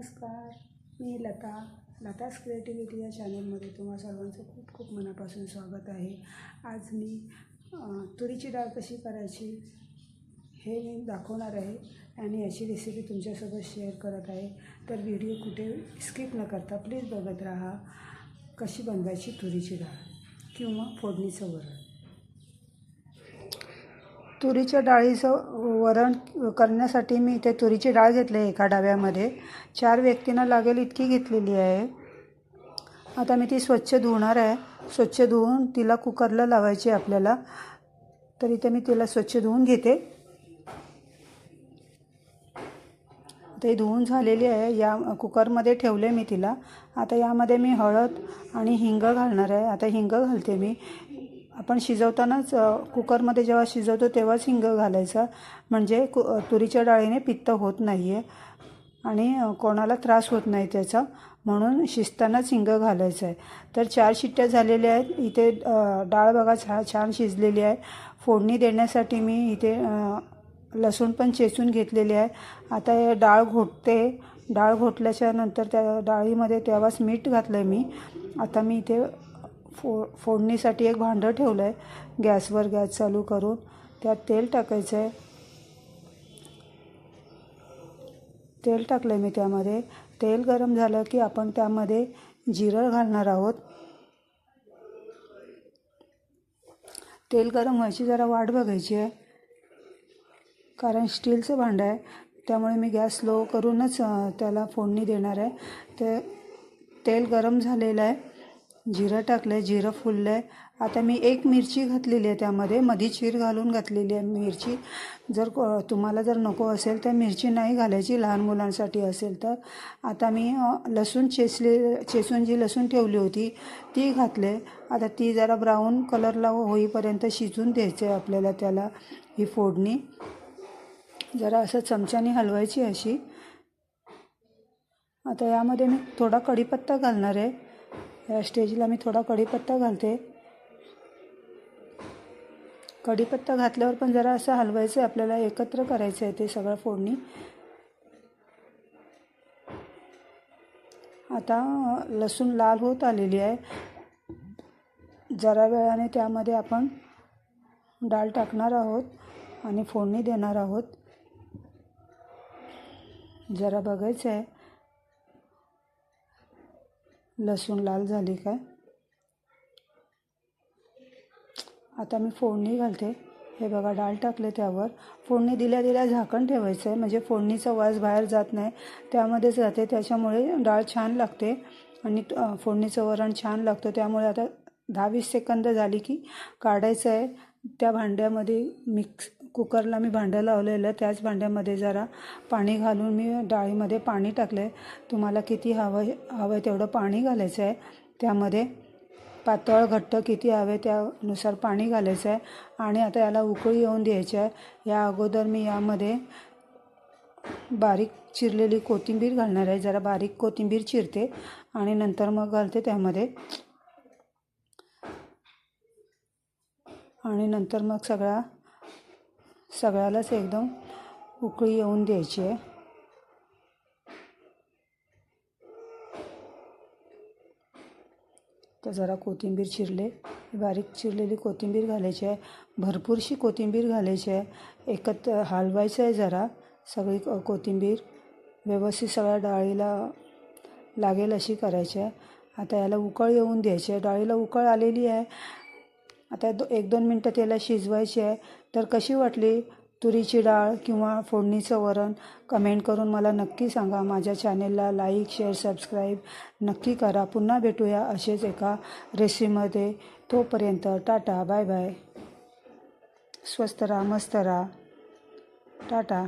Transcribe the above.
नमस्कार मी लता. लतास क्रिएटिव्हिटी या चॅनलमध्ये तुम्हा सर्वांचं खूप खूप मनापासून स्वागत आहे. आज मी तुरीची डाळ कशी करायची हे मी दाखवणार आहे आणि याची रेसिपी तुमच्यासोबत शेअर करत आहे. तर व्हिडिओ कुठे स्किप न करता प्लीज बघत राहा कशी बनवायची तुरीची डाळ किंवा फोडणीचं वरण. तुरीच्या डाळीचं वरण करण्यासाठी मी इथे तुरीची डाळ घेतली आहे एका डब्यामध्ये. चार व्यक्तींना लागेल इतकी घेतलेली आहे. आता मी ती स्वच्छ धुणार आहे. स्वच्छ धुवून तिला कुकरला लावायची आहे आपल्याला. तर इथे मी तिला स्वच्छ धुवून घेते. ते धुवून झालेली आहे. या कुकरमध्ये ठेवले मी तिला. आता यामध्ये मी हळद आणि हिंग घालणार आहे. आता हिंग घालते मी. आपण शिजवतानाच कुकरमध्ये जेव्हा शिजवतो तेव्हाच हिंग घालायचा. म्हणजे कु तुरीच्या डाळीने पित्त होत नाही आहे आणि कोणाला त्रास होत नाही त्याचा. म्हणून शिजतानाच हिंग घालायचं आहे तर चार शिट्ट्या झालेल्या आहेत. इथे डाळ बघा छा छान शिजलेली आहे. फोडणी देण्यासाठी मी इथे लसूण पण चेचून घेतलेली आहे. आता हे डाळ घोटते. डाळ घोटल्याच्या नंतर त्या डाळीमध्ये तेव्हाच मीठ घातलं आहे मी. आता मी इथे फो फोडणीसाठी एक भांडं ठेवलं आहे गॅसवर गॅस चालू करून त्यात तेल टाकायचं आहे तेल टाकलं आहे मी त्यामध्ये. तेल गरम झालं की आपण त्यामध्ये जिरं घालणार आहोत. तेल गरम व्हायची जरा वाट बघायची आहे. कारण स्टीलचं भांडं आहे. त्यामुळे मी गॅस स्लो करूनच त्याला फोडणी देणार आहे. ते तेल गरम झालेलं आहे. जिरं टाकलं आहे जिरं फुललं आहे आता मी एक मिरची घातलेली आहे त्यामध्ये. मधी चीर घालून घातलेली आहे मिरची. जर तुम्हाला जर नको असेल तर मिरची नाही घालायची लहान मुलांसाठी असेल तर. आता मी लसूण चेचले चेचून जी लसूण ठेवली होती ती घातले. आता ती जरा ब्राऊन कलरला होईपर्यंत शिजून द्यायचं आहे आपल्याला त्याला ही फोडणी. जरा असं चमच्याने हलवायची अशी. आता यामध्ये मी थोडा कढीपत्ता घालणार आहे. या स्टेजला मी थोडा कढीपत्ता घालते. कढीपत्ता घातल्यावर पण जरा असं हलवायचं आहे आपल्याला एकत्र करायचं आहे ते सगळं फोडणी. आता लसूण लाल होत आलेली आहे. जरा वेळाने त्यामध्ये आपण डाळ टाकणार आहोत आणि फोडणी देणार आहोत. जरा बघायचं आहे लसूण लाल झाली काय? आता मी फोडणी घालते. हे बघा डाळ टाकले त्यावर. फोडणी दिल्या दिल्या झाकण ठेवायचं आहे म्हणजे फोडणीचा वास बाहेर जात नाही. त्यामध्येच जाते त्याच्यामुळे डाळ छान लागते. आणि फोडणीचं वरण छान लागतं. त्यामुळे आता दहा वीस सेकंद झाली की काढायचं आहे त्या भांड्यामध्ये मिक्स कुकरला मी भांडं लावलेलं त्याच भांड्यामध्ये जरा पाणी घालून मी डाळीमध्ये पाणी टाकलं आहे तुम्हाला किती हवं हवं आहे तेवढं पाणी घालायचं आहे त्यामध्ये पातळ घट्ट किती हवे त्यानुसार पाणी घालायचं आहे आणि आता याला उकळी येऊन द्यायची आहे या अगोदर मी यामध्ये बारीक चिरलेली कोथिंबीर घालणार आहे. जरा बारीक कोथिंबीर चिरते आणि नंतर मग घालते त्यामध्ये. आणि नंतर मग सगळा सगळ्यालाच एकदम उकळी येऊन द्यायची आहे. तर जरा कोथिंबीर चिरले. बारीक चिरलेली कोथिंबीर घालायची आहे. भरपूरशी कोथिंबीर घालायची आहे. एकत्र हलवायचं आहे जरा. सगळी कोथिंबीर व्यवस्थित सगळ्या डाळीला लागेल अशी करायची आहे. आता याला उकळ येऊन द्यायची आहे. डाळीला उकळ आलेली आहे. आता दो एक दोन मिनटं त्याला शिजवायची आहे. तर कशी वाटली तुरीची डाळ किंवा फोडणीचं वरण? कमेंट करून मला नक्की सांगा. माझ्या चॅनेलला लाईक शेअर सबस्क्राईब नक्की करा. पुन्हा भेटूया असेच एका रेसिपीमध्ये. तोपर्यंत टाटा बाय बाय. स्वस्त राहा मस्त राहा. टाटा.